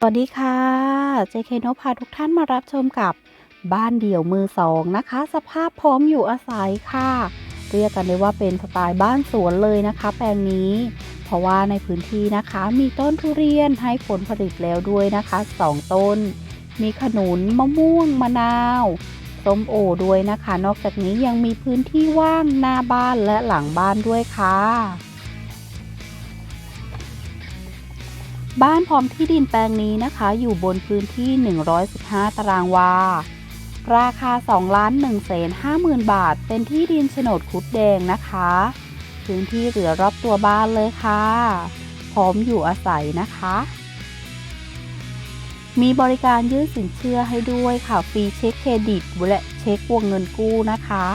สวัสดีค่ะ JK โนพาทุกท่านมารับชมกับบ้านเดี่ยวมือสองนะคะ สภาพพร้อมอยู่อาศัยค่ะ เรียกกันได้ว่าเป็นสไตล์บ้านสวนเลยนะคะ แปลงนี้ เพราะว่าในพื้นที่นะคะมีต้นทุเรียนให้ผลผลิตแล้วด้วยนะคะสองต้น มีขนุนมะม่วงมะนาวส้มโอด้วยนะคะ นอกจากนี้ยังมีพื้นที่ว่างหน้าบ้านและหลังบ้านด้วยค่ะ บ้านพร้อมที่ดินแปลงนี้นะคะ อยู่บนพื้นที่ 115 ตารางวา ราคา 2 ล้าน1แสน5หมื่นบาท เป็นที่ดินโฉนดคุดแดงนะคะ พื้นที่เหลือรอบตัวบ้านเลยค่ะ พร้อมอยู่อาศัยนะคะ มีบริการยื่นสินเชื่อให้ด้วยค่ะ ฟรีเช็คเครดิต และเช็ควงเงินกู้นะคะ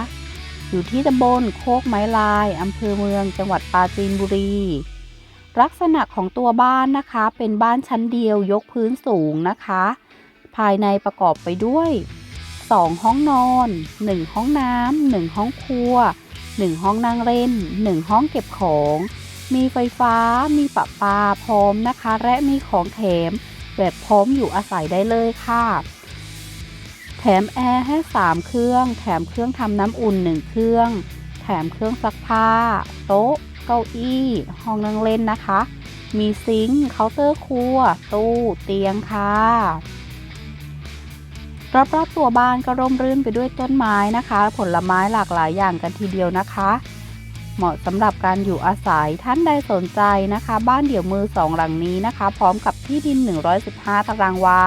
อยู่ที่ตำบลโคกไม้ลายอำเภอเมือง จังหวัดปราจีนบุรี ลักษณะของตัวบ้านนะคะ เป็นบ้านชั้นเดียวยกพื้นสูงนะคะ ภายในประกอบไปด้วย 2 ห้องนอน 1 ห้องน้ำ1ห้องครัว 1 ห้องนั่งเล่น 1 ห้องเก็บของ มีไฟฟ้า มีประปาพร้อมนะคะ และมีของแถมแบบพร้อมอยู่อาศัยได้เลยค่ะ แถมแอร์ให้ 3 เครื่อง แถมเครื่องทำน้ำอุ่น 1 เครื่อง แถมเครื่องซักผ้า โต๊ะ เก้าอี้ ห้องนั่งเล่นนะคะ มีซิงค์เคาน์เตอร์ครัว ตู้เตียงค่ะ รอบๆตัวบ้านก็ร่มรื่นไปด้วยต้นไม้นะคะ ผลไม้หลากหลายอย่างกันทีเดียวนะคะ เหมาะสำหรับการอยู่อาศัยท่านใดสนใจนะคะ บ้านเดี่ยวมือสองหลังนี้นะคะ พร้อมกับที่ดิน 115 ตารางวา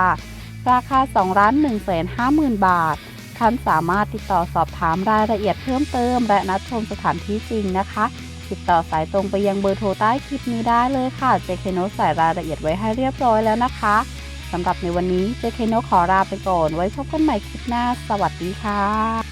ราคา2ล้าน1แสน5หมื่นบาทท่านสามารถติดต่อสอบถามรายละเอียดเพิ่มเติม และนัดชมสถานที่จริงนะคะ ติดต่อสายตรงไปยังเบอร์โทรใต้คลิปนี้ได้เลยค่ะ JK n o ใส่รายละเอียดไว้ให้เรียบร้อยแล้วนะคะสำหรับในวันนี้ JK n o ขอลาไปก่อน ไว้พบกันใหม่คลิปหน้า สวัสดีค่ะ